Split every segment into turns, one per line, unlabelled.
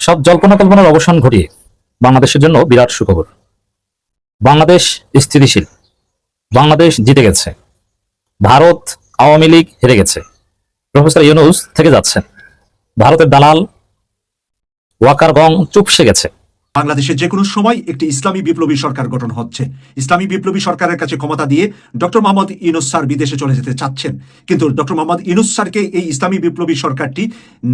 সব জল্পনা কল্পনার অবসান ঘটিয়ে বাংলাদেশের জন্য বিরাট সুখবর। বাংলাদেশ স্থিতিশীল। বাংলাদেশ জিতে গেছে। ভারত আওয়ামী লীগ হেরে গেছে। প্রফেসর ইউনুস থেকে যাচ্ছেন। ভারতের দালাল ওয়াকার গং চুপসে গেছে।
বাংলাদেশে যে কোনো সময় একটি ইসলামী বিপ্লবী সরকার গঠন হচ্ছে। ইসলামী বিপ্লবী সরকারের কাছে ক্ষমতা দিয়ে ডক্টর মোহাম্মদ ইনুস স্যার বিদেশে চলে যেতে চাচ্ছেন। কিন্তু ডক্টর মোহাম্মদ ইনুস স্যারকে এই ইসলামী বিপ্লবী সরকারটি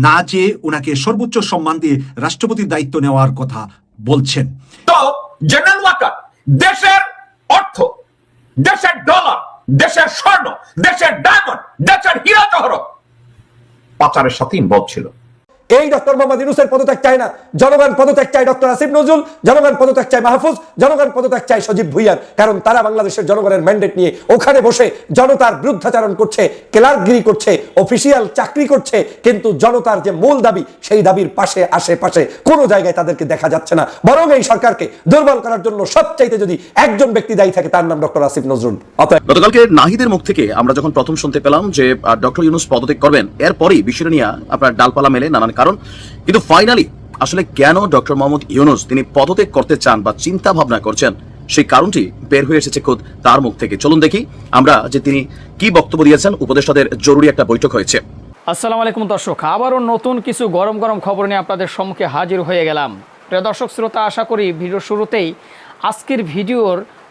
না যেয়ে ওনাকে সর্বোচ্চ সম্মান দিয়ে রাষ্ট্রপতির দায়িত্ব নেওয়ার কথা বলছেন।
তো জেনারেল ওয়াকার দেশের অর্থ, দেশের ডলার দেশের স্বর্ণ, দেশের ডায়মন্ড দেশের হীরা জহরত পাচারের সাথে ইনভলভ ছিল।
এই ডক্টর মোহাম্মদ ইউনুসের পদত্যাগ চায় না। জনগণ পদত্যাগ চায় ডক্টর আসিফ নজরুল, জনগণ পদত্যাগ চায় মাহফুজ, জনগণ পদত্যাগ চায় সজীব ভুইয়ার। কারণ তারা বাংলাদেশের জনগণের ম্যান্ডেট নিয়ে ওখানে বসে জনতার বিরুদ্ধাচারণ করছে ক্লার্কগিরি করছে অফিসিয়াল চাকরি করছে, কিন্তু জনতার যে মূল দাবি, সেই দাবির পাশে, আশেপাশে কোনো জায়গায় তাদেরকে দেখা যাচ্ছে না। বরং এই সরকারকে দুর্বল করার জন্য সবচাইতে যদি একজন ব্যক্তি দায়ী থাকে, তার নাম ডক্টর আসিফ নজরুল।
গতকালকে নাহিদের মুখ থেকে আমরা যখন প্রথম শুনতে পেলাম যে ডক্টর ইউনুস পদত্যাগ করবেন, এরপরই বিষয়টা নিয়ে আপনার ডালপালা মেলে নানান কারণ কিন্তু ফাইনালি আসলে কেন ডক্টর মোহাম্মদ ইউনুস তিনি পদত্যাগ করতে চান বা চিন্তা ভাবনা করছেন, সেই কারণটি বের হয়ে এসেছে খোদ তার মুখ থেকে। চলুন দেখি আমরা যে তিনি কি বক্তব্য দিয়েছেন, উপদেষ্টাদের জরুরি একটা বৈঠক হয়েছে।
আসসালামু আলাইকুম দর্শক, আবারও নতুন কিছু গরম গরম খবর নিয়ে আপনাদের সম্মুখে হাজির হয়ে গেলাম। প্রিয় দর্শক, শ্রোতা, আশা করি ভিডিওর শুরুতেই আজকের ভিডিওর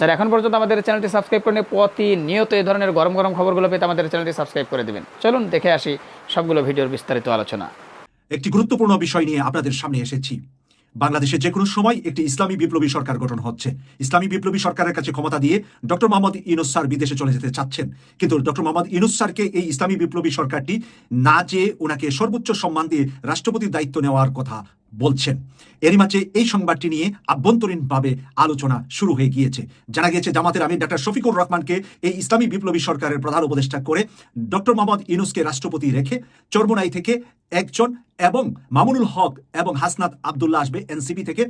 যারা এখন পর্যন্ত আমাদের চ্যানেলটি সাবস্ক্রাইব করেন প্রতিনিয়ত এই ধরনের গরম গরম খবরগুলো পেতে আমাদের চ্যানেলটি সাবস্ক্রাইব করে দেবেন। চলুন, দেখে আসি সবগুলো ভিডিওর বিস্তারিত আলোচনা।
একটি গুরুত্বপূর্ণ বিষয় নিয়ে আপনাদের সামনে এসেছি। বাংলাদেশে যে কোনো সময় একটি ইসলামী বিপ্লবী সরকার গঠন হচ্ছে। ইসলামী বিপ্লবী সরকারের কাছে ক্ষমতা দিয়ে ডক্টর মোহাম্মদ ইনুস স্যার বিদেশে চলে যেতে চাচ্ছেন। কিন্তু ডক্টর মোহাম্মদ ইনুস স্যারকে এই ইসলামী বিপ্লবী সরকারটি না যেয়ে ওনাকে সর্বোচ্চ সম্মান দিয়ে রাষ্ট্রপতির দায়িত্ব নেওয়ার কথা বলছেন। এরই মাঝে এই সংবাদটি নিয়ে আভ্যন্তরীণভাবে আলোচনা শুরু হয়ে গিয়েছে। জানা গিয়েছে, জামাতের আমির ডাক্তার শফিকুর রহমানকে এই ইসলামী বিপ্লবী সরকারের প্রধান উপদেষ্টা করে ডক্টর মোহাম্মদ ইনুসকে রাষ্ট্রপতি রেখে চর্মনাই থেকে একজন এবং মামুনুল হক এবং হাসনাত আবদুল্লাহ আসবে এনসিপি থেকে।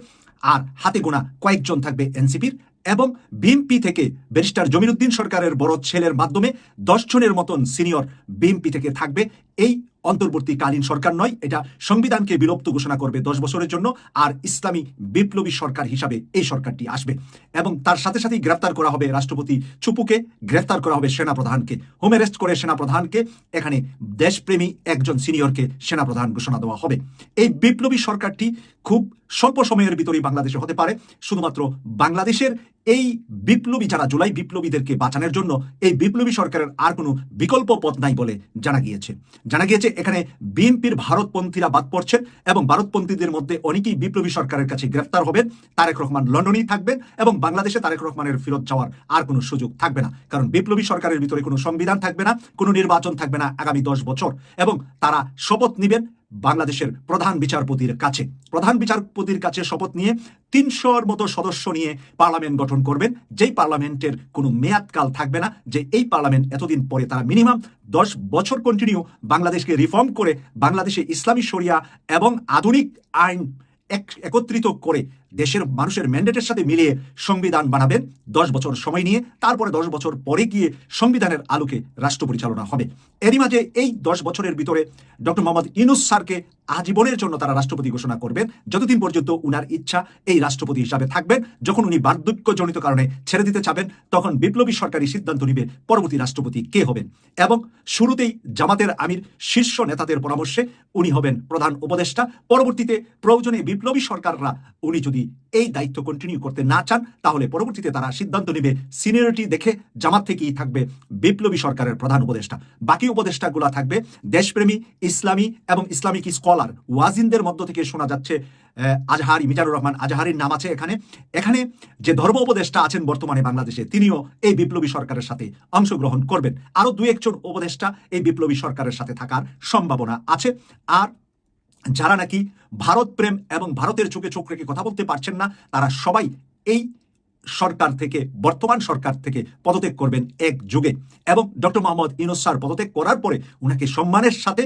আর হাতে গোনা কয়েকজন থাকবে এনসিপির এবং বিএমপি থেকে ব্যারিস্টার জমিরুদ্দিন সরকারের বড় ছেলের মাধ্যমে দশ জনের মতন সিনিয়র বিএমপি থেকে থাকবে এই অন্তর্বর্তীকালীন সরকার নয়, এটা সংবিধানকে বিলুপ্ত ঘোষণা করবে দশ বছরের জন্য আর ইসলামী বিপ্লবী সরকার হিসাবে এই সরকারটি আসবে। এবং তার সাথে সাথেই গ্রেফতার করা হবে রাষ্ট্রপতি চুপুকে, গ্রেফতার করা হবে সেনাপ্রধানকে। হোম অ্যারেস্ট করে সেনাপ্রধানকে, এখানে দেশপ্রেমী একজন সিনিয়রকে সেনাপ্রধান ঘোষণা দেওয়া হবে। এই বিপ্লবী সরকারটি খুব স্বল্প সময়ের ভিতরেই বাংলাদেশে হতে পারে। শুধুমাত্র বাংলাদেশের এই বিপ্লবী যারা জুলাই বিপ্লবীদেরকে বাঁচানোর জন্য, এই বিপ্লবী সরকারের আর কোনো বিকল্প পথ নাই বলে জানা গিয়েছে। জানা গিয়েছে, এখানে বিএনপির ভারতপন্থীরা বাদ পড়ছেন এবং ভারতপন্থীদের মধ্যে অনেকেই বিপ্লবী সরকারের কাছে গ্রেফতার হবেন। তারেক রহমান লন্ডনেই থাকবেন এবং বাংলাদেশে তারেক রহমানের ফেরত যাওয়ার আর কোনো সুযোগ থাকবে না। কারণ বিপ্লবী সরকারের ভিতরে কোনো সংবিধান থাকবে না, কোনো নির্বাচন থাকবে না আগামী দশ বছর। এবং তারা শপথ নেবেন বাংলাদেশের প্রধান বিচারপতির কাছে। প্রধান বিচারপতির কাছে শপথ নিয়ে তিনশোর মতো সদস্য নিয়ে পার্লামেন্ট গঠন করবেন। যেই পার্লামেন্টের কোনো মেয়াদকাল থাকবে না, যে এই পার্লামেন্ট এতদিন পরে তারা মিনিমাম দশ বছর কন্টিনিউ বাংলাদেশকে রিফর্ম করে বাংলাদেশে ইসলামী শরিয়া এবং আধুনিক আইন একত্রিত করে দেশের মানুষের ম্যান্ডেটের সাথে মিলিয়ে সংবিধান বানাবেন। দশ বছর সময় নিয়ে, তারপরে দশ বছর পরে গিয়ে সংবিধানের আলোকে রাষ্ট্র পরিচালনা হবে। এরই মাঝে এই দশ বছরের ভিতরে ডক্টর মোহাম্মদ ইনুস স্যারকে আজীবনের জন্য তারা রাষ্ট্রপতি ঘোষণা করবেন। যতদিন পর্যন্ত উনার ইচ্ছা এই রাষ্ট্রপতি হিসাবে থাকবেন, যখন উনি বার্ধক্যজনিত কারণে ছেড়ে দিতে চাবেন, তখন বিপ্লবী সরকারি সিদ্ধান্ত নিবে পরবর্তী রাষ্ট্রপতি কে হবেন। এবং শুরুতেই জামাতের আমির শীর্ষ নেতাদের পরামর্শে উনি হবেন প্রধান উপদেষ্টা। পরবর্তীতে প্রয়োজনে বিপ্লবী সরকাররা উনি যদি এই দায়িত্ব কন্টিনিউ করতে না চান, তাহলে পরবর্তীতে তারা সিদ্ধান্ত নেবে সিনিয়রিটি দেখে জামাত থেকেই থাকবে বিপ্লবী সরকারের প্রধান উপদেষ্টা। বাকি উপদেষ্টাগুলা থাকবে দেশপ্রেমী, ইসলামী এবং ইসলামিক স্কলার ওয়াজিনদের মধ্য থেকে শোনা যাচ্ছে আজহারি, মিজানুর রহমান আজহারির নাম আছে এখানে। এখানে যে ধর্ম উপদেষ্টা আছেন বর্তমানে বাংলাদেশে, তিনিও এই বিপ্লবী সরকারের সাথে অংশগ্রহণ করবেন। আরও দু একজন উপদেষ্টা এই বিপ্লবী সরকারের সাথে থাকার সম্ভাবনা আছে। আর যারা নাকি ভারত প্রেম এবং ভারতের চোখে চোখ রেখে কথা বলতে পারছেন না, তারা সবাই এই সরকার থেকে, বর্তমান সরকার থেকে পদত্যাগ করবেন এক যুগে এবং ডক্টর মোহাম্মদ ইউনুস স্যার পদত্যাগ করার পরে ওনাকে সম্মানের সাথে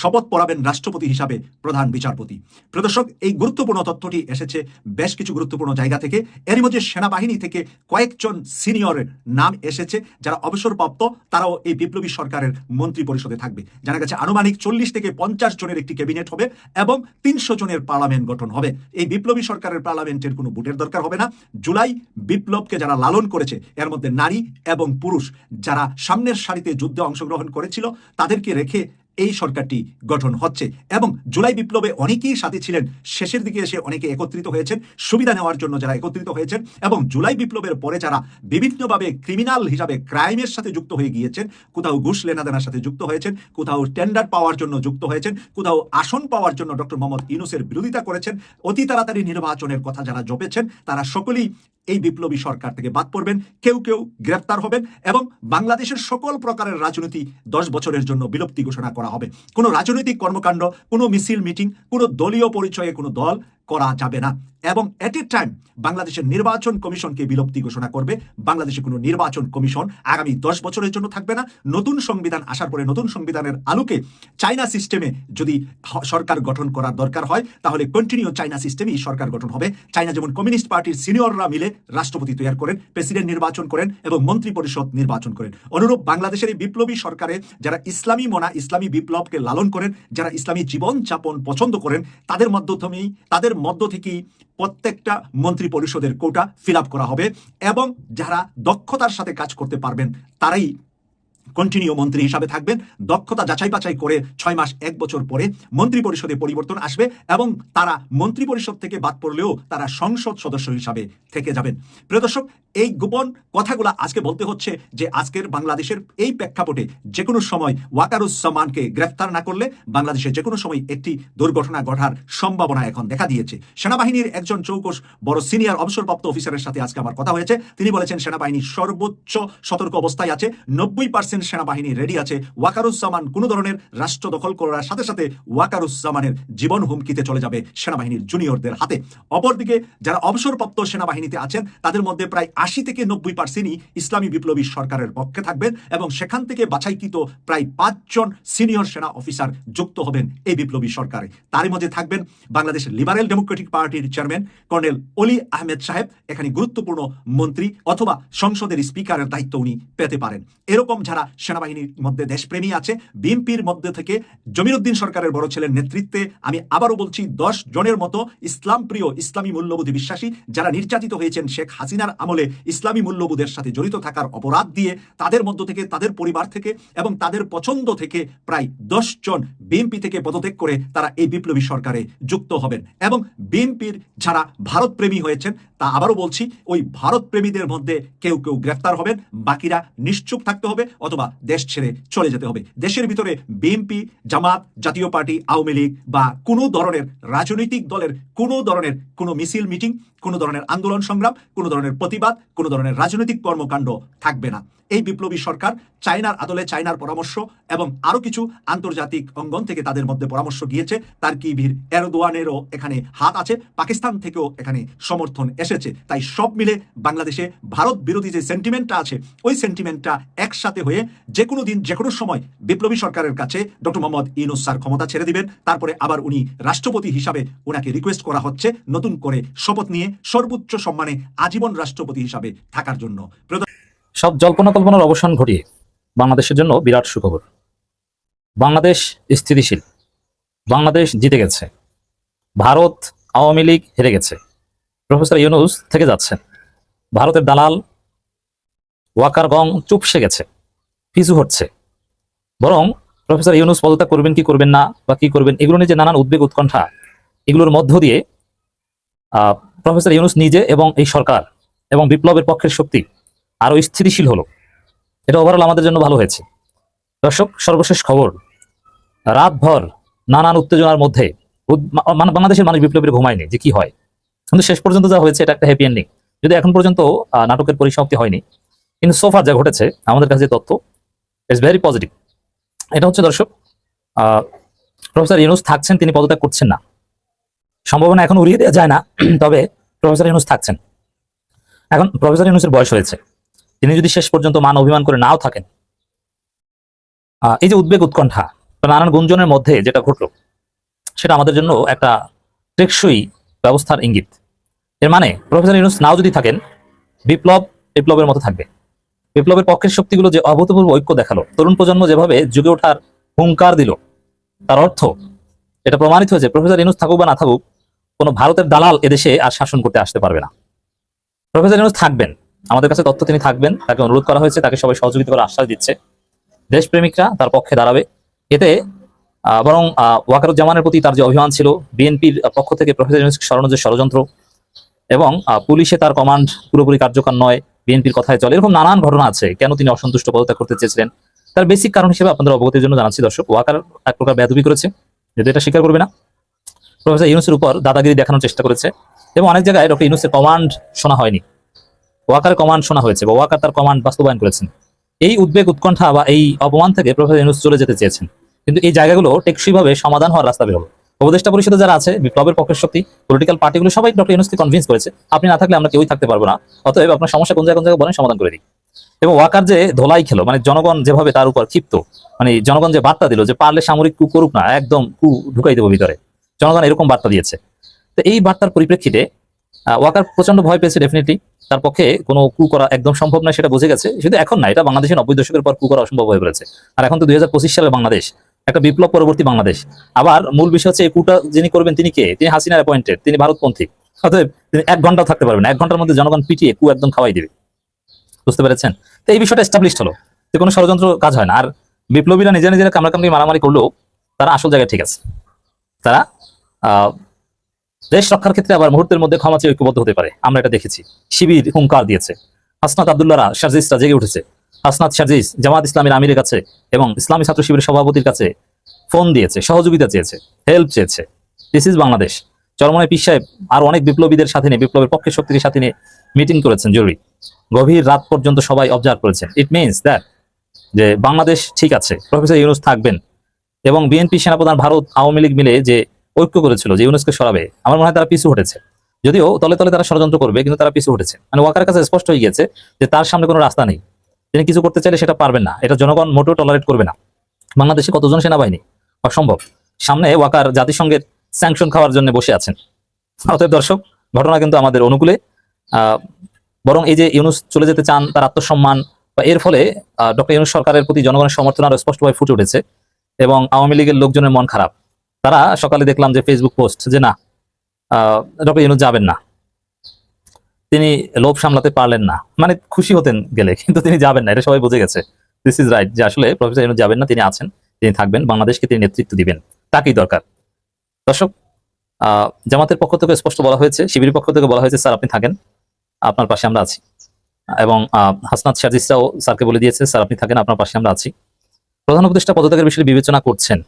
শপথ পড়াবেন রাষ্ট্রপতি হিসাবে প্রধান বিচারপতি। প্রদর্শক, এই গুরুত্বপূর্ণ তথ্যটি এসেছে বেশ কিছু গুরুত্বপূর্ণ জায়গা থেকে। এরই মধ্যে সেনাবাহিনী থেকে কয়েকজন সিনিয়রের নাম এসেছে যারা অবসরপ্রাপ্ত, তারাও এই বিপ্লবী সরকারের মন্ত্রী পরিষদে থাকবে। জানা গেছে, আনুমানিক চল্লিশ থেকে পঞ্চাশ জনের একটি ক্যাবিনেট হবে এবং তিনশো জনের পার্লামেন্ট গঠন হবে। এই বিপ্লবী সরকারের পার্লামেন্টের কোনো ভোটের দরকার হবে না। জুলাই বিপ্লবকে যারা লালন করেছে, এর মধ্যে নারী এবং পুরুষ, যারা সামনের সারিতে যুদ্ধে অংশগ্রহণ করেছিল, তাদেরকে রেখে এই সরকারটি গঠন হচ্ছে এবং জুলাই বিপ্লবে অনেকেই সাথে ছিলেন। শেষের দিকে এসে অনেকে একত্রিত হয়েছেন। সুবিধা নেওয়ার জন্য যারা একত্রিত হয়েছেন এবং জুলাই বিপ্লবের পরে যারা বিভিন্নভাবে ক্রিমিনাল হিসাবে ক্রাইমের সাথে যুক্ত হয়ে গিয়েছেন, কোথাও ঘুষ লেনাদেনার সাথে যুক্ত হয়েছেন, কোথাও টেন্ডার পাওয়ার জন্য যুক্ত হয়েছেন, কোথাও আসন পাওয়ার জন্য ডক্টর মোহাম্মদ ইউনুসের বিরোধিতা করেছেন, অতি তাড়াতাড়ি নির্বাচনের কথা যারা জপেছেন, তারা সকলেই এই বিপ্লবী সরকার থেকে বাদ পড়বেন, কেউ কেউ গ্রেফতার হবেন এবং বাংলাদেশের সকল প্রকারের রাজনীতি দশ বছরের জন্য বিলুপ্তি ঘোষণা করা হবে। কোনো রাজনৈতিক কর্মকাণ্ড, কোনো মিছিল, মিটিং, কোনো দলীয় পরিচয়ে কোনো দল করা যাবে না। এবং এট এ টাইম বাংলাদেশের নির্বাচন কমিশনকে বিলুপ্তি ঘোষণা করবে। বাংলাদেশে কোনো নির্বাচন কমিশন আগামী দশ বছরের জন্য থাকবে না। নতুন সংবিধান আসার পরে নতুন সংবিধানের আলোকে চাইনা সিস্টেমে যদি সরকার গঠন করার দরকার হয়, তাহলে কন্টিনিউ চাইনা সিস্টেমেই সরকার গঠন হবে। চাইনা যেমন কমিউনিস্ট পার্টির সিনিয়ররা মিলে রাষ্ট্রপতি তৈরি করেন প্রেসিডেন্ট নির্বাচন করেন এবং মন্ত্রী পরিষদ নির্বাচন করেন। অনুরূপ বাংলাদেশের এই বিপ্লবী সরকারে যারা ইসলামী মনা, ইসলামী বিপ্লবকে লালন করেন, যারা ইসলামী জীবন যাপন পছন্দ করেন, তাদের মাধ্যমেই তাদের মধ্য থেকেই প্রত্যেকটা মন্ত্রী পরিষদের কোটা ফিল করা হবে এবং যারা দক্ষতার সাথে কাজ করতে পারবেন, তারাই কন্টিনিউ মন্ত্রী হিসাবে থাকবেন। দক্ষতা যাচাই বাছাই করে ছয় মাস, এক বছর পরে মন্ত্রী পরিষদে পরিবর্তন আসবে এবং তারা মন্ত্রী পরিষদ থেকে বাদ পড়লেও তারা সংসদ সদস্য হিসাবে থেকে যাবেন। প্রিয় দর্শক, এই গোপন কথাগুলো আজকে বলতে হচ্ছে যে আজকের বাংলাদেশের এই প্রেক্ষাপটে যে কোনো সময় ওয়াকারুজ্জামানকে গ্রেফতার না করলে বাংলাদেশে যে কোনো সময় একটি দুর্ঘটনা ঘটার সম্ভাবনা এখন দেখা দিয়েছে। সেনাবাহিনীর একজন চৌকস বড় সিনিয়র অবসরপ্রাপ্ত অফিসারের সাথে আজকে আমার কথা হয়েছে। তিনি বলেছেন, সেনাবাহিনী সর্বোচ্চ সতর্ক অবস্থায় আছে, নব্বই পার্সেন্ট সেনাবাহিনী রেডি আছে। ওয়াকারুজ্জামান কোনো ধরনের রাষ্ট্র দখল করার সাথে সাথে ওয়াকারুজ্জামানের জীবন হুমকিতে চলে যাবে সেনাবাহিনীর জুনিয়রদের হাতে। অপরদিকে যারা অবসরপ্রাপ্ত সেনাবাহিনীতে আছেন, তাদের মধ্যে প্রায় আশি থেকে নব্বই পার্সেন্টই ইসলামী বিপ্লবী সরকারের পক্ষে থাকবেন এবং সেখান থেকে বাছাইকৃত প্রায় পাঁচজন সিনিয়র সেনা অফিসার যুক্ত হবেন এই বিপ্লবী সরকারে। তারই মধ্যে থাকবেন বাংলাদেশ লিবারেল ডেমোক্রেটিক পার্টির চেয়ারম্যান কর্নেল অলি আহমেদ সাহেব। এখানে গুরুত্বপূর্ণ মন্ত্রী অথবা সংসদের স্পিকারের দায়িত্ব উনি পেতে পারেন। এরকম যারা সেনাবাহিনীর মধ্যে দেশপ্রেমী আছে। বিএনপির মধ্যে থেকে জমিরুদ্দিন সরকারের বড় ছেলের নেতৃত্বে আমি আবারও বলছি, দশ জনের মতো ইসলাম প্রিয় ইসলামী মূল্যবোধী বিশ্বাসী যারা নির্যাতিত হয়েছেন শেখ হাসিনার আমলে ইসলামী মূল্যবোধের সাথে জড়িত থাকার অপরাধ দিয়ে তাদের মধ্য থেকে, তাদের পরিবার থেকে এবং তাদের পছন্দ থেকে প্রায় দশ জন বিএনপি থেকে পদত্যাগ করে তারা এই বিপ্লবী সরকারে যুক্ত হবেন এবং বিএনপির যারা ভারতপ্রেমী হয়েছেন, তা আবারও বলছি, ওই ভারতপ্রেমীদের মধ্যে কেউ কেউ গ্রেফতার হবেন, বাকিরা নিশ্চুপ থাকতে হবে অথবা দেশ ছেড়ে চলে যেতে হবে। দেশের ভিতরে বিএনপি, জামাত, জাতীয় পার্টি, আওয়ামী লীগ বা কোনো ধরনের রাজনৈতিক দলের কোনো ধরনের কোনো মিছিল, মিটিং, কোনো ধরনের আন্দোলন সংগ্রাম, কোনো ধরনের প্রতিবাদ, কোনো ধরনের রাজনৈতিক কর্মকাণ্ড থাকবে না। এই বিপ্লবী সরকার চায়নার আদলে চায়নার পরামর্শ এবং আরও কিছু আন্তর্জাতিক অঙ্গন থেকে তাদের মধ্যে পরামর্শ গিয়েছে তার কি ভিড় এরদোয়ানেরও এখানে হাত আছে। পাকিস্তান থেকেও এখানে সমর্থন এসেছে। তাই সব মিলে বাংলাদেশে ভারত বিরোধী যে সেন্টিমেন্টটা আছে, ওই সেন্টিমেন্টটা একসাথে হয়ে যে কোনো দিন যে কোনো সময় বিপ্লবী সরকারের কাছে ডক্টর মোহাম্মদ ইউনুস স্যার ক্ষমতা ছেড়ে দিবেন। তারপরে আবার উনি রাষ্ট্রপতি হিসাবে ওনাকে রিকোয়েস্ট করা হচ্ছে নতুন করে শপথ নিয়ে সর্বোচ্চ সম্মানে আজীবন রাষ্ট্রপতি হিসাবে থাকার জন্য। প্রিয়
সব জল্পনা কল্পনার অবসান ঘটিয়ে বাংলাদেশের জন্য বিরাট সুখবর। বাংলাদেশ স্থিতিশীল। বাংলাদেশ জিতে গেছে। ভারত আওয়ামী লীগ হেরে গেছে। প্রফেসর ইউনুস থেকে যাচ্ছেন। ভারতের দালাল ওয়াকার গং চুপসে গেছে। পিছু হচ্ছে বরং প্রফেসর ইউনুস পদত্যাগ করবেন, কি করবেন না বা কি করবেন, এগুলো নিয়ে যে নানান উদ্বেগ উৎকণ্ঠা, এগুলোর মধ্য দিয়ে প্রফেসর ইউনুস নিজে এবং এই সরকার এবং বিপ্লবের পক্ষের শক্তি আরও স্থিতিশীল হলো। এটা ওভারঅল আমাদের জন্য ভালো হয়েছে। দর্শক, সর্বশেষ খবর। রাতভর নানান উত্তেজনার মধ্যে মানে বাংলাদেশের মানুষ বিপ্লবের ঘুমায়নি যে কি হয়। কিন্তু শেষ পর্যন্ত যা হয়েছে এটা একটা হ্যাপি এন্ডিং যদি এখন পর্যন্ত নাটকের পরিসমাপ্তি হয়নি, কিন্তু সোফার যা ঘটেছে, আমাদের কাছে তথ্য ইটস ভেরি পজিটিভ এটা হচ্ছে দর্শক প্রফেসর ইউনুস থাকছেন, তিনি পদত্যাগ করছেন না। সম্ভাবনা এখন উড়িয়ে দেওয়া যায় না, তবে প্রফেসর ইউনুস থাকছেন। এখন প্রফেসর ইউনুসের বয়স হয়েছে। তিনি যদি শেষ পর্যন্ত মান অভিমান করে নাও থাকেন। এই যে উদ্বেগ উৎকণ্ঠা নানান গুঞ্জনের মধ্যে যেটা ঘটলো, সেটা আমাদের জন্য একটা টেকসই ব্যবস্থার ইঙ্গিত। এর মানে প্রফেসর ইউনুস নাও যদি থাকেন, বিপ্লব বিপ্লবের মতো থাকবে। বিপ্লবের পক্ষের শক্তিগুলো যে অভূতপূর্ব ঐক্য দেখাল, তরুণ প্রজন্ম যেভাবে যুগে ওঠার হুঙ্কার দিল, তার অর্থ এটা প্রমাণিত হয়েছে, প্রফেসর ইউনুস থাকুক বা না থাকুক, কোনো ভারতের দালাল এদেশে আর শাসন করতে আসতে পারবে না। প্রফেসর ইউনুস থাকবেন আমাদের কাছে তথ্য তিনি থাকবেন, তাকে অনুরোধ করা হয়েছে, তাকে সবাই সহযোগিতা করার আশ্বাস দিচ্ছে। দেশপ্রেমিকরা তার পক্ষে দাঁড়াবে। এতে বরং ওয়াকারুজ্জামানের প্রতি তার যে অভিমান ছিল, বিএনপির পক্ষ থেকে প্রফেসর ইউনুসকে যে ষড়যন্ত্র এবং পুলিশে তার কমান্ড পুরোপুরি কার্যকর নয়, বিএনপির কথায় চলে, এরকম নানান ঘটনা আছে, কেন তিনি অসন্তুষ্ট পদত্যাগ করতে চেয়েছিলেন? তার বেসিক কারণ হিসেবে আপনাদের অবগতির জন্য জানাচ্ছি, দর্শক, ওয়াকার এক প্রকার বেদবি করেছে যদি এটা স্বীকার করবে না। প্রফেসর ইউনুসের উপর দাদাগিরি দেখানোর চেষ্টা করেছে এবং অনেক জায়গায় ডক্টর ইউনুসের কমান্ড শোনা হয়নি। ওয়াকার কমান্ড শোনা হয়েছে বা ওয়াকার তার কমান্ড বাস্তবায়ন করেছেন। এই উদ্বেগ, উৎকণ্ঠা বা এই অপমান থেকে প্রফেসর ইউনুস চলে যেতে চেয়েছেন। কিন্তু এই জায়গাগুলো টেকসইভাবে সমাধান হওয়ার রাস্তা বের হলো। উপদেষ্টা পরিষদে যারা আছে, বিপ্লবের পক্ষের শক্তি পলিটিক্যাল পার্টিগুলো সবাই ডক্টর ইউনুসকে কনভিন্স করেছে, আপনি না থাকলে আমরা কেউই থাকতে পারব না। অতএব আপনার সমস্যা কোন জায়গায় কোন জায়গায় বলেন, সমাধান করে দিই। এবং ওয়াকার যে ধোলাই খেলো মানে জনগণ যেভাবে তার উপর ক্ষিপ্ত মানে জনগণ যে বার্তা দিল যে পারলে সামরিক কু করুক না, একদম কু ঢুকাই দেবো ভিতরে। জনগণ এরকম বার্তা দিয়েছে। তো এই বার্তার পরিপ্রেক্ষিতে ওয়াকার প্রচণ্ড ভয় পেয়েছে ডেফিনেটলি তার পক্ষে কোনো কু করা একদম সম্ভব নয় সেটা বুঝে গেছে। শুধু এখন না, এটা বাংলাদেশের নব্বই দশকের পর কু করা অসম্ভব হয়ে পড়েছে। আর এখন তো দুই সালের বাংলাদেশ, একটা বিপ্লব পরবর্তী বাংলাদেশ। আবার মূল বিষয় হচ্ছে, এই কুটা যিনি করবেন, তিনি কে? তিনি হাসিনার অ্যাপয়েন্টেড তিনি ভারতপন্থী। অতএব তিনি এক ঘণ্টা থাকতে পারবেন এক ঘণ্টার মধ্যে জনগণ পিটিয়ে কু একদম খাওয়াই দিবে। বুঝতে পেরেছেন? তো এই বিষয়টা এস্টাবলিশ হলো। যে কোনো ষড়যন্ত্র কাজ হয় না। আর বিপ্লবীরা নিজেরা নিজেরা কামড়াকামড়ি, মারামারি করলেও তারা আসল জায়গায় ঠিক আছে। তারা দেশ রক্ষার ক্ষেত্রে আবার মুহূর্তের মধ্যে ক্ষমা চেয়ে ঐক্যবদ্ধ হতে পারে। আমরা এটা দেখেছি। শিবির হুঙ্কার দিয়েছে। হাসনাত আবদুল্লাহরা শারজিসরা জেগে উঠেছে। হাসনাত শারজিস জামাত ইসলামের আমিরের কাছে এবং ইসলামী ছাত্র শিবিরের সভাপতির কাছে ফোন দিয়েছে, সহযোগিতা চেয়েছে, হেল্প চেয়েছে। দিস ইজ বাংলাদেশ চরমনে পিস সাহেব আর অনেক বিপ্লবীদের সাথে নিয়ে, বিপ্লবের পক্ষের শক্তির সাথে নিয়ে মিটিং করেছেন জরুরি। গভীর রাত পর্যন্ত সবাই অবজার্ভ করেছেন। ইট মিনস দ্যাট যে বাংলাদেশ ঠিক আছে। প্রফেসর ইউনুস থাকবেন। এবং বিএনপি সেনাপ্রধান ভারত আওয়ামী লীগ মিলে যে ঐক্য করেছিল যে ইউনুসকে সরাবে। আমার মনে হয় তারা পিছু হটেছে। যদিও তলে তলে তারা ষড়যন্ত্র করবে, কিন্তু তারা পিছু হটেছে। মানে ওয়াকার কাছে স্পষ্ট হয়ে গেছে যে তার সামনে কোনো রাস্তা নেই। তিনি কিছু করতে চাইলে সেটা পারবেন না। এটা জনগণ মোটেও টলারেট করবে না। বাংলাদেশে কতজন সেনাবাহিনী? অসম্ভব। সামনে ওয়াকার জাতিসংঘের স্যাংশন খাওয়ার জন্য বসে আছেন। অতএব দর্শক, ঘটনা কিন্তু আমাদের অনুকূলে। বরং এই যে ইউনুস চলে যেতে চান, তার আত্মসম্মান, বা এর ফলে ডক্টর ইউনুস সরকারের প্রতি জনগণের সমর্থন আরও স্পষ্টভাবে ফুটে উঠেছে। এবং আওয়ামী লীগের লোকজনের মন খারাপ। তারা সকালে দেখলাম যে ফেসবুক পোস্ট যে না ডক্টর ইউনুস যাবেন না। তিনি লোভ সামলাতে পারলেন না। মানে খুশি হতেন গেলে, কিন্তু তিনি যাবেন না, এটা সবাই বুঝে গেছে। দিস ইজ রাইট যে আসলে প্রফেসর ইউনুস যাবেন না, তিনি আছেন, তিনি থাকবেন, বাংলাদেশকে তিনি নেতৃত্ব দিবেন। তাকেই দরকার। দর্শক জামাতের পক্ষ থেকে স্পষ্ট বলা হয়েছে, শিবিরের পক্ষ থেকে বলা হয়েছে, স্যার, আপনি থাকেন, আপনার পাশে আমরা আছি। এবং হাসনাত শারজিসরাও স্যারকে বলে দিয়েছে, স্যার, আপনি থাকেন, আপনার পাশে আমরা আছি। প্রধান উপদেষ্টা পদত্যাগের বিষয়ে বিবেচনা করছেন।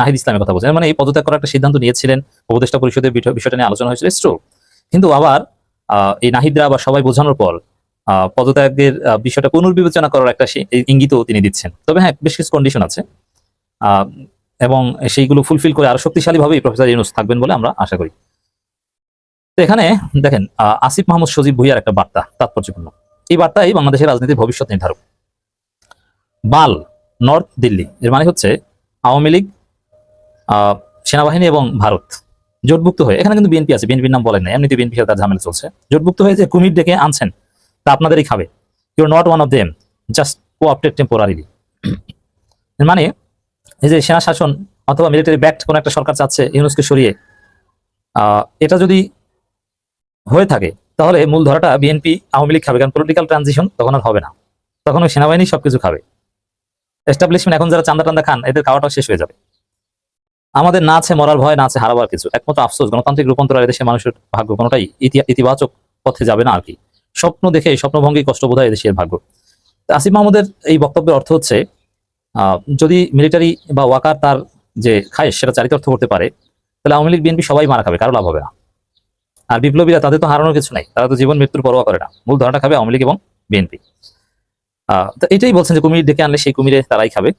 নাহিদ ইসলামের কথা বলছেন। মানে এই পদত্যাগ করার একটা সিদ্ধান্ত নিয়েছিলেন উপদেষ্টা পরিষদের বিষয়টা নিয়ে আলোচনা হয়েছিল। ট্রু কিন্তু আবার এই নাহিদরা আবার সবাই বোঝানোর পর পদত্যাগের বিষয়টা পুনর্বিবেচনা করার একটা ইঙ্গিতও তিনি দিচ্ছেন। তবে হ্যাঁ বেশ কিছু কন্ডিশন আছে। এবং সেইগুলো ফুলফিল করে আরও শক্তিশালী ভাবেই প্রফেসর ইউনুস থাকবেন বলে আমরা আশা করি। এখানে দেখেন আসিফ মাহমুদ সজীব ভুইয়ার একটা বার্তা তাৎপর্যপূর্ণ। এই বার্তাই বাংলাদেশের রাজনীতির ভবিষ্যৎ নির্ধারক। বাল, নর্থ দিল্লি, এর মানে হচ্ছে আওয়ামী লীগ সেনাবাহিনী এবং ভারত জোটভুক্ত হয়ে, এখানে কিন্তু বিএনপি আছে, বিএনপির নাম বলেন না এমনিতে বিএনপি তার ঝামেলা চলছে। জোটভুক্ত হয়ে যে কুমির ডেকে আনছেন, তা আপনাদেরই খাবে। You're not one of them just co-opted temporarily মানে এই যে সেনা শাসন অথবা মিলিটারি ব্যাক্ট কোনো একটা সরকার চাচ্ছে ইউনুসকে সরিয়ে এটা যদি হয়ে থাকে, তাহলে মূল ধরাটা বিএনপি আওয়ামী লীগ খাবে, কারণ পলিটিক্যাল ট্রানজিশন তখন আর হবে না। তখন ওই সেনাবাহিনী সবকিছু খাবে। এস্টাবলিশমেন্ট এখন যারা চান্দা টান্দা খান, এদের খাওয়াটাও শেষ হয়ে যাবে। আমাদের না আছে মরার ভয়, না আছে হারাবার কিছু। একমাত্র আফসোস, গণতান্ত্রিক রূপান্তর এদেশের মানুষের ভাগ্য কোনোটাই ইতিবাচক পথে যাবে না আর কি। স্বপ্ন দেখে স্বপ্নভঙ্গি কষ্ট বোধ হয় এদেশের ভাগ্য। আসিফ মাহমুদের এই বক্তব্যের অর্থ হচ্ছে যদি মিলিটারি বা ওয়াকার তার যে খায়েশ, সেটা চারিতার্থ করতে পারে, তাহলে আওয়ামী লীগ, বিএনপি সবাই মারা খাবে, কারও লাভ হবে না। আর বিপ্লবীরা তাদের তো হারানোর কিছু নাই, তারা তো জীবন মৃত্যুর পরোয়া করে না। মূল ধরাটা খাবে আওয়ামী লীগ এবং বিএনপি। তো এটাই বলছেন যে কুমির ডেকে আনলে সেই কুমিরে তারাই খাবে।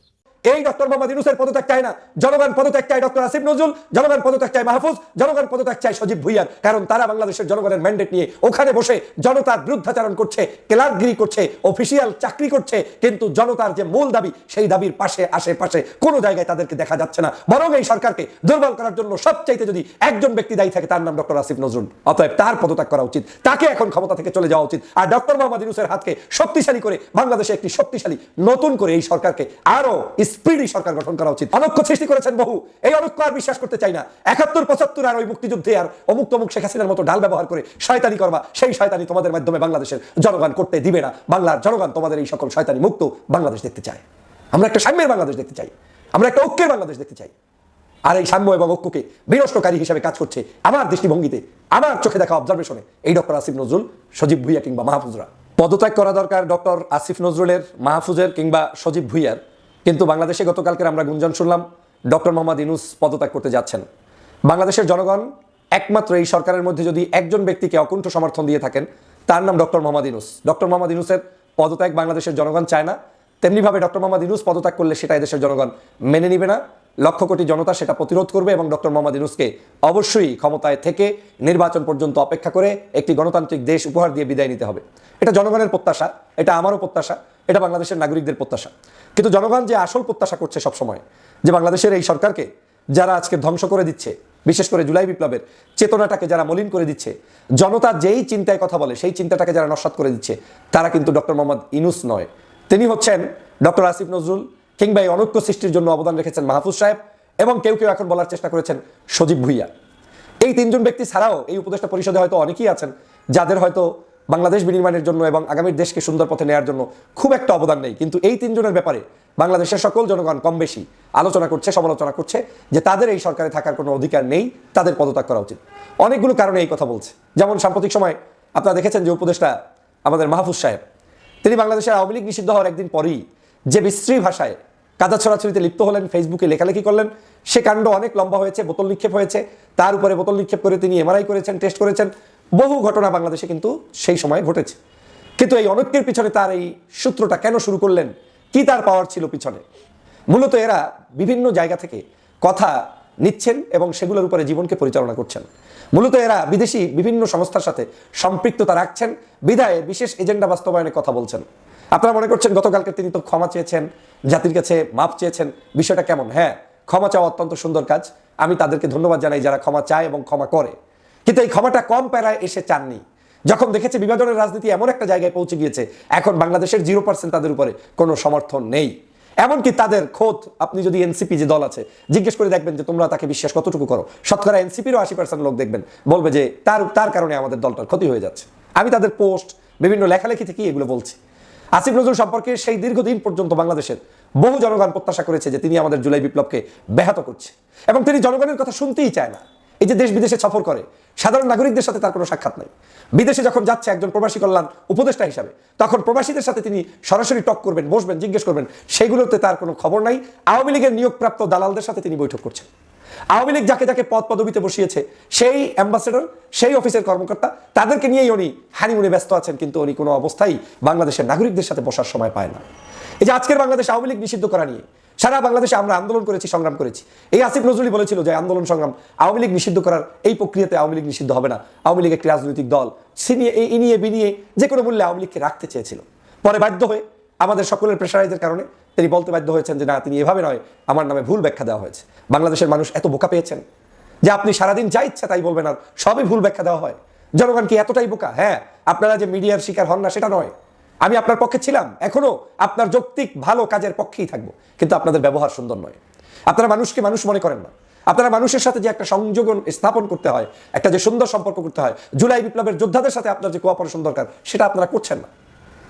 এই ডক্টর মোহাম্মদ ইউনুসের পদত্যাগ চায় না। জনগণ পদত্যাগ চায় ডক্টর আসিফ নজরুল, জনগণ পদত্যাগ চায় মাহফুজ, জনগণ পদত্যাগ চায় সজীব ভুইয়ার। কারণ তারা বাংলাদেশের জনগণের ম্যান্ডেট নিয়ে ওখানে বসে জনতার বিরুদ্ধাচারণ করছে ক্লার্কগিরি করছে অফিসিয়াল চাকরি করছে, কিন্তু জনতার যে মূল দাবি, সেই দাবির পাশে, আশেপাশে কোনো জায়গায় তাদেরকে দেখা যাচ্ছে না। বরং এই সরকারকে দুর্বল করার জন্য সবচাইতে যদি একজন ব্যক্তি দায়ী থাকে, তার নাম ডক্টর আসিফ নজরুল। অতএব তার পদত্যাগ করা উচিত। তাকে এখন ক্ষমতা থেকে চলে যাওয়া উচিত। আর ডক্টর মোহাম্মদ ইউনুসের হাতকে শক্তিশালী করে বাংলাদেশে একটি শক্তিশালী, নতুন করে এই সরকারকে আরও স্পিডি সরকার গঠন করা উচিত। অনক্ষ সৃষ্টি করেছেন বহু। এই অনক্ষ আর বিশ্বাস করতে চাই না। একাত্তর, পঁচাত্তর আর ওই মুক্তিযুদ্ধে আর অমুক তমুক শেখ হাসিনার মতো ডাল ব্যবহার করে শয়তানি করবা সেই শয়তানি তোমাদের মাধ্যমে বাংলাদেশের জনগণ করতে দিবে না। বাংলার জনগণ তোমাদের এই সকল শয়তানি মুক্ত বাংলাদেশ দেখতে চায়। আমরা একটা সাম্যের বাংলাদেশ দেখতে চাই। আমরা একটা ঐক্যের বাংলাদেশ দেখতে চাই। আর এই সাম্য এবং ঐক্যকে বিনষ্টকারী হিসেবে কাজ করছে আমার দৃষ্টিভঙ্গিতে, আমার চোখে দেখা অবজারভেশনে এই ডক্টর আসিফ নজরুল, সজীব ভুইয়া কিংবা মাহফুজরা। পদত্যাগ করা দরকার ডক্টর আসিফ নজরুলের, মাহফুজের কিংবা সজীব ভুইয়ার। কিন্তু বাংলাদেশে গতকালকে আমরা গুঞ্জন শুনলাম, ডক্টর মোহাম্মদ ইনুস পদত্যাগ করতে যাচ্ছেন। বাংলাদেশের জনগণ একমাত্র এই সরকারের মধ্যে যদি একজন ব্যক্তিকে অকুণ্ঠ সমর্থন দিয়ে থাকেন, তার নাম ডক্টর মোহাম্মদ ইনুস ডক্টর মোহাম্মদ ইনুসের পদত্যাগ বাংলাদেশের জনগণ চায় না। তেমনিভাবে ডক্টর মোহাম্মদ ইনুস পদত্যাগ করলে সেটা এদেশের জনগণ মেনে নিবে না। লক্ষ কোটি জনতা সেটা প্রতিরোধ করবে এবং ডক্টর মোহাম্মদ ইনুসকে অবশ্যই ক্ষমতায় থেকে নির্বাচন পর্যন্ত অপেক্ষা করে একটি গণতান্ত্রিক দেশ উপহার দিয়ে বিদায় নিতে হবে। এটা জনগণের প্রত্যাশা, এটা আমারও প্রত্যাশা, এটা বাংলাদেশের নাগরিকদের প্রত্যাশা। কিন্তু জনগণ যে আসল প্রত্যাশা করছে সবসময়, যে বাংলাদেশের এই সরকারকে যারা আজকে ধ্বংস করে দিচ্ছে, বিশেষ করে জুলাই বিপ্লবের চেতনাটাকে যারা মলিন করে দিচ্ছে, জনতা যেই চিন্তায় কথা বলে, সেই চিন্তাটাকে যারা নস্বাত করে দিচ্ছে, তারা কিন্তু ডক্টর মোহাম্মদ ইনুস নয়। তিনি হচ্ছেন ডক্টর আসিফ নজরুল, কিংবা এই অনৈক্য সৃষ্টির জন্য অবদান রেখেছেন মাহফুজ সাহেব, এবং কেউ কেউ এখন বলার চেষ্টা করেছেন সজীব ভুইয়া। এই তিনজন ব্যক্তি ছাড়াও এই উপদেষ্টা পরিষদে হয়তো অনেকেই আছেন, যাদের হয়তো বাংলাদেশ বিনির্মাণের জন্য এবং আগামীর দেশকে সুন্দর পথে নেওয়ার জন্য খুব একটা অবদান নেই। কিন্তু এই তিনজনের ব্যাপারে বাংলাদেশের সকল জনগণ কম বেশি আলোচনা করছে, সমালোচনা করছে যে তাদের এই সরকারে থাকার কোনো অধিকার নেই, তাদের পদত্যাগ করা উচিত। অনেকগুলো কারণে এই কথা বলছে। যেমন সাম্প্রতিক সময় আপনারা দেখেছেন যে উপদেষ্টা আমাদের মাহফুজ সাহেব, তিনি বাংলাদেশের আওয়ামী লীগ নিষিদ্ধ হওয়ার একদিন পরেই যে বিশ্রী ভাষায় কাদা ছড়াছড়িতে লিপ্ত হলেন, ফেসবুকে লেখালেখি করলেন, সে কাণ্ড অনেক লম্বা হয়েছে, বোতল নিক্ষেপ হয়েছে। তার উপরে বোতল নিক্ষেপ করে তিনি এমআরআই করেছেন, টেস্ট করেছেন। বহু ঘটনা বাংলাদেশে কিন্তু সেই সময় ঘটেছে। কিন্তু এই অনৈক্যের পিছনে তার এই সূত্রটা কেন শুরু করলেন? কি তার পাওয়ার ছিল পিছনে? মূলত এরা বিভিন্ন জায়গা থেকে কথা নিচ্ছেন এবং সেগুলোর উপরে জীবনকে পরিচালনা করছেন। মূলত এরা বিদেশি বিভিন্ন সংস্থার সাথে সম্পৃক্ততা রাখছেন, বিধায় বিশেষ এজেন্ডা বাস্তবায়নের কথা বলছেন। আপনারা মনে করছেন গতকালকে তিনি তো ক্ষমা চেয়েছেন, জাতির কাছে মাপ চেয়েছেন, বিষয়টা কেমন? হ্যাঁ ক্ষমা চাওয়া অত্যন্ত সুন্দর কাজ। আমি তাদেরকে ধন্যবাদ জানাই যারা ক্ষমা চায় এবং ক্ষমা করে। কিন্তু এই ক্ষমাটা কম প্যারায় এসে চাননি। যখন দেখেছে বিভাজনের রাজনীতি এমন একটা জায়গায় পৌঁছে গিয়েছে, এখন বাংলাদেশের জিরো পার্সেন্ট তাদের উপরে কোনো সমর্থন নেই। এমনকি তাদের খোদ, আপনি যদি এনসিপি যে দল আছে, জিজ্ঞেস করে দেখবেন যে তোমরা তাকে বিশ্বাস কতটুকু করো। শতকরা এনসিপিরও আশি পার্সেন্ট লোক দেখবেন, বলবে যে তার তার কারণে আমাদের দলটার ক্ষতি হয়ে যাচ্ছে। আমি তাদের পোস্ট, বিভিন্ন লেখালেখি থেকেই এগুলো বলছি। আসিফ নজরুল সম্পর্কে সেই দীর্ঘদিন পর্যন্ত বাংলাদেশের বহু জনগণ প্রত্যাশা করেছে যে তিনি আমাদের জুলাই বিপ্লবকে ব্যাহত করছে। এবং তিনি জনগণের কথা শুনতেই চায় না। এই যে দেশ বিদেশে সফর করে সাধারণ নাগরিকদের সাথে তার কোনো সাক্ষাৎ নাই। বিদেশে যখন যাচ্ছে একজন প্রবাসী কল্যাণ উপদেষ্টা হিসাবে, তখন প্রবাসীদের সাথে তিনি সরাসরি টক করবেন, বসবেন, জিজ্ঞেস করবেন। সেগুলোতে তার কোনো খবর নাই। আওয়ামী লীগের নিয়োগপ্রাপ্ত দালালদের সাথে তিনি বৈঠক করছেন। আওয়ামী লীগ যাকে যাকে পদ পদবিতে বসিয়েছে, সেই অ্যাম্বাসেডর সেই অফিসের কর্মকর্তা, তাদেরকে নিয়েই উনি হানিমুনে ব্যস্ত আছেন, কিন্তু উনি কোনো অবস্থায় বাংলাদেশের নাগরিকদের সাথে বসার সময় পায় না। এই যে আজকের বাংলাদেশ আওয়ামী লীগ নিষিদ্ধ করা নিয়ে সারা বাংলাদেশে আমরা আন্দোলন করেছি, সংগ্রাম করেছি। এই আসিফ নজরুলি বলেছিল যে আন্দোলন, সংগ্রাম আওয়ামী লীগ নিষিদ্ধ করার এই প্রক্রিয়াতে আওয়ামী লীগ নিষিদ্ধ হবে না। আওয়ামী লীগ একটি রাজনৈতিক দল। সিনিয়ে এই ইনিয়ে বিনিয়ে যে কোনো মূল্যে আওয়ামী লীগকে রাখতে চেয়েছিল। পরে বাধ্য হয়ে আমাদের সকলের প্রেশারাইজের কারণে তিনি বলতে বাধ্য হয়েছেন যে, না, তিনি এভাবে নয়। আমার নামে ভুল ব্যাখ্যা দেওয়া হয়েছে। বাংলাদেশের মানুষ এত বোকা পেয়েছেন যে, আপনি সারাদিন যা ইচ্ছা তাই বলবেন আর সবই ভুল ব্যাখ্যা দেওয়া হয়। জনগণ কি এতটাই বোকা? হ্যাঁ আপনারা যে মিডিয়ার শিকার হন না, সেটা নয়। আমি আপনার পক্ষে ছিলাম, এখনও আপনার যৌক্তিক ভালো কাজের পক্ষেই থাকব। কিন্তু আপনাদের ব্যবহার সুন্দর নয়। আপনারা মানুষকে মানুষ মনে করেন না। আপনারা মানুষের সাথে যে একটা সংযোজন স্থাপন করতে হয়, একটা যে সুন্দর সম্পর্ক করতে হয়, জুলাই বিপ্লবের যোদ্ধাদের সাথে আপনার যে কোঅপারেশন দরকার, সেটা আপনারা করছেন না।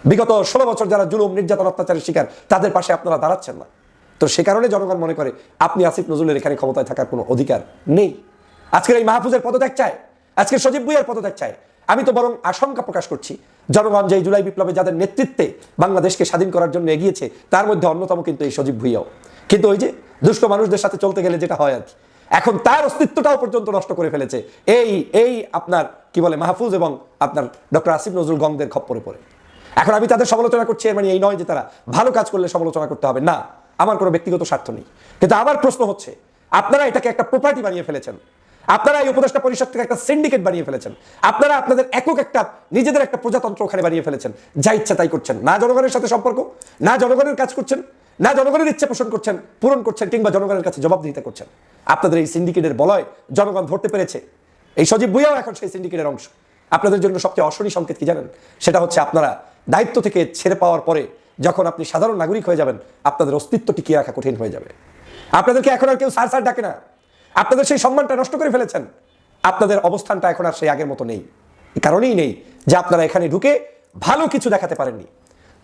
বিগত ষোলো বছর যারা জুলুম, নির্যাতন, অত্যাচারের শিকার, তাদের পাশে আপনারা দাঁড়াচ্ছেন না। তো সে কারণে জনগণ মনে করে, আপনি আসিফ নজরুলের এখানে ক্ষমতায় থাকার কোনো অধিকার নেই। আজকের এই মাহফুজের পদত্যাগ চায়, আজকের সজীব ভুইয়ার পদত্যাগ চায়। আমি তো বরং আশঙ্কা প্রকাশ করছি জনগণ যে জুলাই বিপ্লবে যাদের নেতৃত্বে বাংলাদেশকে স্বাধীন করার জন্য এগিয়েছে, তার মধ্যে অন্যতম কিন্তু এই সজীব ভুইয়াও। কিন্তু ওই যে দুষ্ট মানুষদের সাথে চলতে গেলে যেটা হয় আর এখন তার অস্তিত্বটাও পর্যন্ত নষ্ট করে ফেলেছে। এই এই আপনার কি বলে মাহফুজ এবং আপনার ডক্টর আসিফ নজরুল গঙ্গদের খপ্পরে পড়ে। এখন আমি তাদের সমালোচনা করছি, এর মানে এই নয় যে তারা ভালো কাজ করলে সমালোচনা করতে হবে। না, আমার কোনো ব্যক্তিগত স্বার্থ নেই। কিন্তু আমার প্রশ্ন হচ্ছে, আপনারা এটাকে একটা প্রপার্টি বানিয়ে ফেলেছেন। আপনারা এই উপদেষ্টা পরিষদ থেকে একটা সিন্ডিকেট বানিয়ে ফেলেছেন। আপনারা আপনাদের একক একটা, নিজেদের একটা প্রজাতন্ত্র ওখানে বানিয়ে ফেলেছেন। যা ইচ্ছা তাই করছেন। না জনগণের সাথে সম্পর্ক, না জনগণের কাজ করছেন, না জনগণের ইচ্ছা পোষণ করছেন, পূরণ করছেন, কিংবা জনগণের কাছে জবাবদিহিতা করছেন। আপনাদের এই সিন্ডিকেটের বলয় জনগণ ধরতে পেরেছে। এই সজীব ভুইয়াও এখন সেই সিন্ডিকেটের অংশ। আপনাদের জন্য সবচেয়ে অশনি সংকেত কি জানেন? সেটা হচ্ছে আপনারা দায়িত্ব থেকে ছেড়ে পাওয়ার পরে যখন আপনি সাধারণ নাগরিক হয়ে যাবেন, আপনাদের অস্তিত্ব টিকিয়ে রাখা কঠিন হয়ে যাবে? আপনাদেরকে এখন আর কেউ সার সার ডাকে না। আপনাদের সেই সম্মানটা নষ্ট করে ফেলেছেন। আপনাদের অবস্থানটা এখন আর সেই আগের মতো নেই। কারণেই নেই যে আপনারা এখানে ঢুকে ভালো কিছু দেখাতে পারেননি।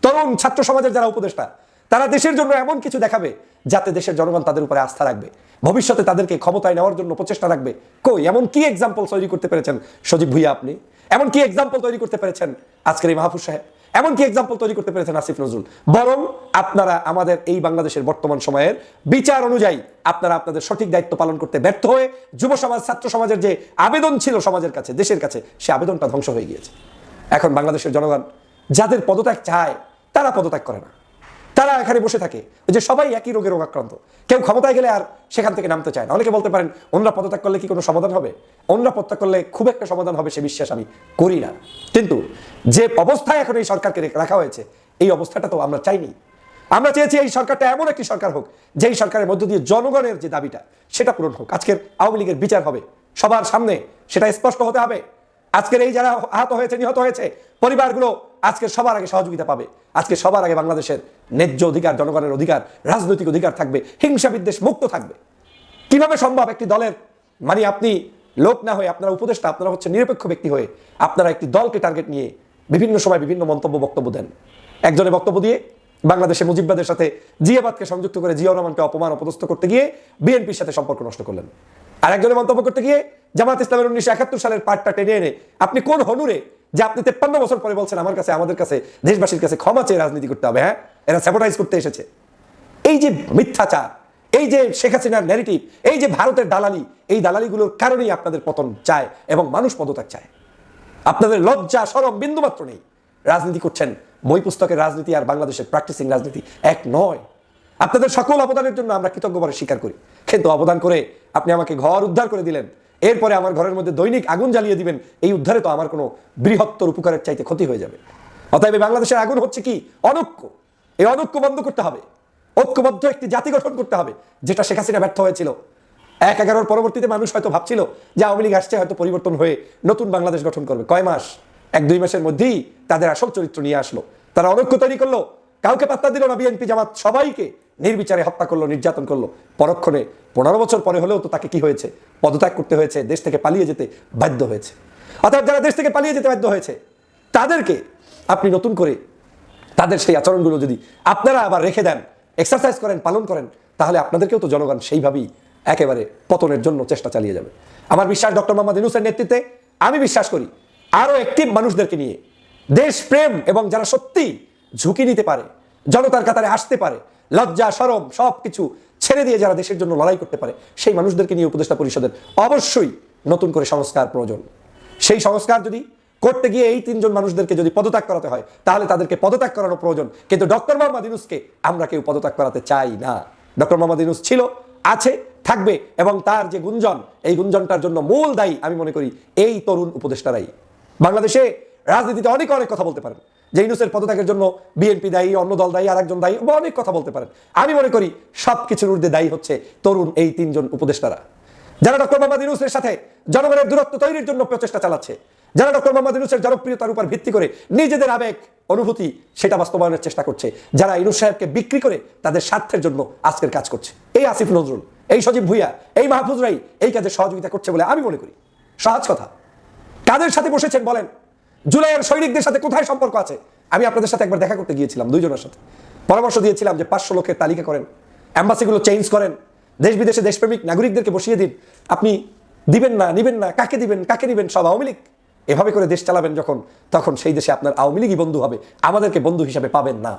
তরুণ ছাত্র সমাজের যারা উপদেষ্টা, তারা দেশের জন্য এমন কিছু দেখাবে যাতে দেশের জনগণ তাদের উপরে আস্থা রাখবে। ভবিষ্যতে তাদেরকে ক্ষমতায় নেওয়ার জন্য প্রচেষ্টা রাখবে। কই, এমন কি এক্সাম্পল তৈরি করতে পেরেছেন? সজীব ভুইয়া আপনি। এমন কি এক্সাম্পল তৈরি করতে পেরেছেন? আজকের এই মাহফুজ সাহেব। এমন কি এক্সাম্পল তৈরি করতে পেরেছেন আসিফ নজরুল? বরং আপনারা আমাদের এই বাংলাদেশের বর্তমান সময়ের বিচার অনুযায়ী আপনারা আপনাদের সঠিক দায়িত্ব পালন করতে ব্যর্থ হয়ে যুব সমাজ, ছাত্র সমাজের যে আবেদন ছিল সমাজের কাছে, দেশের কাছে, সে আবেদনটা ধ্বংস হয়ে গিয়েছে। এখন বাংলাদেশের জনগণ যাদের পদত্যাগ চায়, তারা পদত্যাগ করে না। তারা এখানে বসে থাকে। ওই যে সবাই একই রোগে রোগাক্রান্ত। কেউ ক্ষমতায় গেলে আর সেখান থেকে নামতে চায় না। অনেকে বলতে পারেন, অন্যরা পদত্যাগ করলে কি কোনো সমাধান হবে? অন্যরা পদত্যাগ করলে খুব একটা সমাধান হবে সে বিশ্বাস আমি করি না। কিন্তু যে অবস্থায় এখন এই সরকারকে রাখা হয়েছে, এই অবস্থাটা তো আমরা চাইনি। আমরা চেয়েছি এই সরকারটা এমন একটি সরকার হোক, যেই সরকারের মধ্য দিয়ে জনগণের যে দাবিটা, সেটা পূরণ হোক। আজকের আওয়ামী লীগের বিচার হবে। সবার সামনে সেটা স্পষ্ট হতে হবে। আজকের এই যারা আহত হয়েছে, নিহত হয়েছে, পরিবারগুলো আজকে সবার আগে সহযোগিতা পাবে। আজকে সবার আগে বাংলাদেশের ন্যায্য অধিকার, জনগণের অধিকার, রাজনৈতিক অধিকার থাকবে, হিংসা বিদ্বেষ মুক্ত থাকবে। কীভাবে সম্ভব একটি দলের মানে আপনি লোক না হয়ে, আপনারা উপদেষ্টা, আপনারা হচ্ছে নিরপেক্ষ ব্যক্তি হয়ে আপনারা একটি দলকে টার্গেট নিয়ে বিভিন্ন সময় বিভিন্ন মন্তব্য, বক্তব্য দেন। একজনের বক্তব্য দিয়ে বাংলাদেশে মুজিববাদের সাথে জিয়াবাদকে সংযুক্ত করে জিয়া রহমানকে অপমান, অপদস্থ করতে গিয়ে বিএনপির সাথে সম্পর্ক নষ্ট করলেন। আর একজনের মন্তব্য করতে গিয়ে জামাত ইসলামের উনিশশো একাত্তর সালের পার্টটা টেনে এনে, আপনি কোন হনুরে যে আপনি তেপ্পান্ন বছর পরে বলছেন আমার কাছে, আমাদের কাছে, দেশবাসীর কাছে ক্ষমা চেয়ে রাজনীতি করতে হবে হ্যাঁ? এরা স্যাবোটাইজ করতে এসেছে। এই যে মিথ্যাচার, এই যে শেখ হাসিনার ন্যারেটিভ এই যে ভারতের দালালি, এই দালালিগুলোর কারণেই আপনাদের পতন চায় এবং মানুষ পদত্যাগ চায়। আপনাদের লজ্জা, সরম বিন্দুমাত্র নেই। রাজনীতি করছেন, বই পুস্তকের রাজনীতি আর বাংলাদেশের প্র্যাকটিসিং রাজনীতি এক নয়। আপনাদের সকল অবদানের জন্য আমরা কৃতজ্ঞভাবে স্বীকার করি। কিন্তু অবদান করে আপনি আমাকে ঘর উদ্ধার করে দিলেন। এরপরে আমার ঘরের মধ্যে দৈনিক আগুন জ্বালিয়ে দিবেন, এই উদ্ধারে তো আমার কোনো বৃহত্তর উপকারের চাইতে ক্ষতি হয়ে যাবে। অতএব বাংলাদেশের আগুন হচ্ছে কি? অনৈক্য। এই অনৈক্য বন্ধ করতে হবে। ঐক্যবদ্ধ একটি জাতি গঠন করতে হবে, যেটা শেখ হাসিনা ব্যর্থ হয়েছিল। এক এগারোর পরবর্তীতে মানুষ হয়তো ভাবছিল যে আওয়ামী লীগ আসছে, হয়তো পরিবর্তন হয়ে নতুন বাংলাদেশ গঠন করবে। কয় মাস? এক, দুই মাসের মধ্যেই তাদের আসল চরিত্র নিয়ে আসলো। তারা অনৈক্য তৈরি করল। কাউকে পাত্তা দিল না বিএনপি জামাত সবাইকে। নির্বিচারে হত্যা করল, নির্যাতন করল, পরক্ষণে পনেরো বছর পরে হলেও তো তাকে কি হয়েছে? পদত্যাগ করতে হয়েছে, দেশ থেকে পালিয়ে যেতে বাধ্য হয়েছে। অর্থাৎ যারা দেশ থেকে পালিয়ে যেতে বাধ্য হয়েছে, তাদেরকে আপনি নতুন করে তাদের সেই আচরণগুলো যদি আপনারা আবার রেখে দেন এক্সারসাইজ করেন, পালন করেন, তাহলে আপনাদেরকেও তো জনগণ সেইভাবেই একেবারে পতনের জন্য চেষ্টা চালিয়ে যাবে। আমার বিশ্বাস ডক্টর মোহাম্মদ ইনুসের নেতৃত্বে, আমি বিশ্বাস করি আরও একটি মানুষদেরকে নিয়ে দেশপ্রেম এবং যারা সত্যি ঝুঁকি নিতে পারে, জনতার কাতারে আসতে পারে লজ্জা, সরম সব কিছু ছেড়ে দিয়ে যারা দেশের জন্য লড়াই করতে পারে, সেই মানুষদেরকে নিয়ে উপদেষ্টা পরিষদের অবশ্যই নতুন করে সংস্কার প্রয়োজন। সেই সংস্কার যদি করতে গিয়ে এই তিনজন মানুষদেরকে যদি পদত্যাগ করাতে হয়, তাহলে তাদেরকে পদত্যাগ করানো প্রয়োজন। কিন্তু ডক্টর মোহাম্মদ ইনুসকে আমরা কেউ পদত্যাগ করাতে চাই না। ডক্টর মোহাম্মদ ইনুস ছিল, আছে, থাকবে, এবং তার যে গুঞ্জন, এই গুঞ্জনটার জন্য মূল দায়ী আমি মনে করি এই তরুণ উপদেষ্টারাই। বাংলাদেশে রাজনীতিতে অনেক অনেক কথা বলতে পারেন। যে ইনুসের পদত্যাগের জন্য বিএনপি দায়ী, অন্য দল দায়ী আর একজন দায়ী বা অনেক কথা বলতে পারেন। আমি মনে করি সব কিছুর ঊর্ধ্বে দায়ী হচ্ছে তরুণ এই তিনজন উপদেষ্টারা। যারা ডক্টর মোহাম্মদ ইউনুসের সাথে জনগণের দূরত্ব তৈরির জন্য প্রচেষ্টা চালাচ্ছে, যারা ডক্টর মোহাম্মদ ইউনুসের জনপ্রিয়তার উপর ভিত্তি করে নিজেদের আবেগ, অনুভূতি সেটা বাস্তবায়নের চেষ্টা করছে, যারা ইউনুস সাহেবকে বিক্রি করে তাদের স্বার্থের জন্য আজকের কাজ করছে। এই আসিফ নজরুল, এই সজীব ভুইয়া, এই মাহফুজ রাই এই কাজে সহযোগিতা করছে বলে আমি মনে করি। সহজ কথা। কাদের সাথে বসেছেন বলেন? জুলাইয়ের সৈনিকদের সাথে কোথায় সম্পর্ক আছে? আমি আপনাদের সাথে একবার দেখা করতে গিয়েছিলাম, দুইজনের সাথে। পরামর্শ দিয়েছিলাম যে পাঁচশো লোকের তালিকা করেন, অ্যাম্বাসিগুলো চেঞ্জ করেন, দেশ বিদেশে দেশপ্রেমিক নাগরিকদেরকে বসিয়ে দিন। আপনি দিবেন না, নিবেন না, কাকে দিবেন কাকে দিবেন সব আওয়ামী লীগ। এভাবে করে দেশ চালাবেন যখন, তখন সেই দেশে আপনার আওয়ামী লীগই বন্ধু হবে, আমাদেরকে বন্ধু হিসাবে পাবেন না।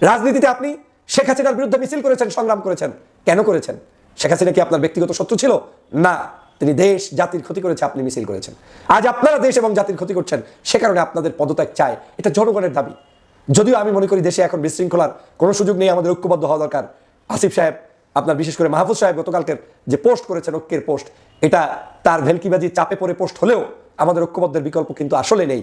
রাজনীতিতে আপনি শেখ হাসিনার বিরুদ্ধে মিছিল করেছেন, সংগ্রাম করেছেন। কেন করেছেন? শেখ হাসিনা কি আপনার ব্যক্তিগত শত্রু ছিল? না। তিনি দেশ, জাতির ক্ষতি করেছে, আপনি মিছিল করেছেন। আজ আপনারা দেশ এবং জাতির ক্ষতি করছেন, সে কারণে আপনাদের পদত্যাগ চায় এটা জনগণের দাবি। যদিও আমি মনে করি দেশে এখন বিশৃঙ্খলার কোনো সুযোগ নেই, আমাদের ঐক্যবদ্ধ হওয়া দরকার। আসিফ সাহেব, আপনার বিশেষ করে মাহফুজ সাহেব গতকালকের যে পোস্ট করেছেন, ঐক্যের পোস্ট, এটা তার ভেলকিবাজি চাপে পড়ে পোস্ট হলেও আমাদের ঐক্যবদ্ধের বিকল্প কিন্তু আসলে নেই।